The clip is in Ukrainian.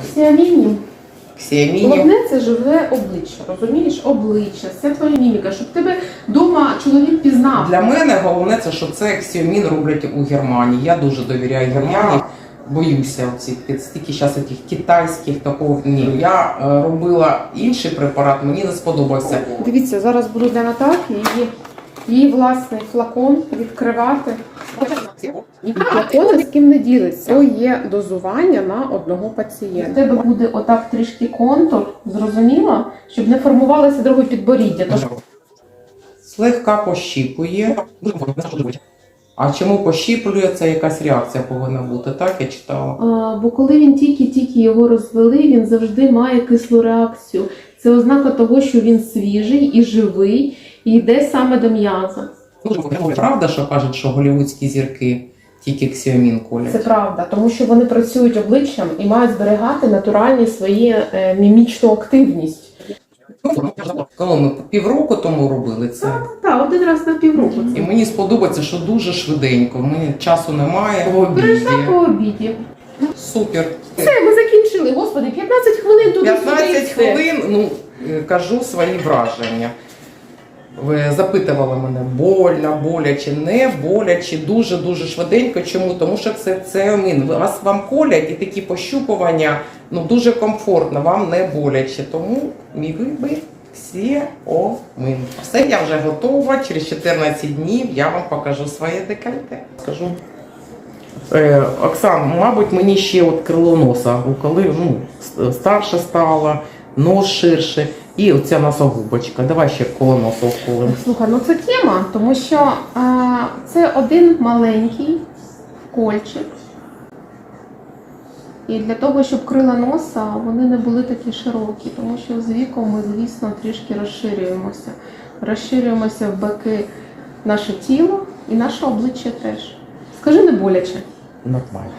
Ксіамінів. Ксіамінів. Головне це живе обличчя, розумієш? Обличчя, це твоя міміка, щоб тебе вдома чоловік пізнав. Для мене головне це, що це Xiaomi роблять у Германії. Я дуже довіряю Германії. Боюся цих стільки зараз цих китайських такого ні. Я е, робила інший препарат, мені не сподобався. Дивіться, зараз буду для Наталки її, її власний флакон відкривати. І флакон з ким не ділиться. То є дозування на одного пацієнта. У тебе буде отак трішки контур, зрозуміло, щоб не формувалося друге підборіддя. Тож Слегка пощіпує. А чому пощіплює? Це якась реакція повинна бути, так я читала. А, бо коли він тільки-тільки його розвели, він завжди має кислу реакцію. Це ознака того, що він свіжий і живий, і йде саме до м'яза. Правда, що кажуть, що голівудські зірки тільки Xiaomi Це правда, тому що вони працюють обличчям і мають зберігати натуральні свої е, мімічну активність. Коли ми півроку тому робили це. Так, один раз на півроку. І мені сподобається, що дуже швиденько. Мені часу немає. Прийшла по обіді. Супер. Все, ми закінчили. Господи, 15 хвилин туди 15 хвилин, ну е, кажу свої враження. Ви запитували мене, больно, боляче, не боляче, дуже дуже швиденько. Чому? Тому що це, це омін. Вас вам колять і такі пощупування, ну дуже комфортно, вам не боляче. Тому мій вибір всі омин. Все, я вже готова. Через 14 днів я вам покажу своє декольте. Скажу. Е, Оксан, мабуть, мені ще от крило носа, коли ну, старше стало, нос ширше, і оця носогубочка. Давай ще коло носа вколимо. Слухай, ну це тема, тому що а, це один маленький кольчик. І для того, щоб крила носа вони не були такі широкі, тому що з віком ми, звісно, трішки розширюємося. Розширюємося в боки наше тіло і наше обличчя теж. Скажи не боляче. Нормально.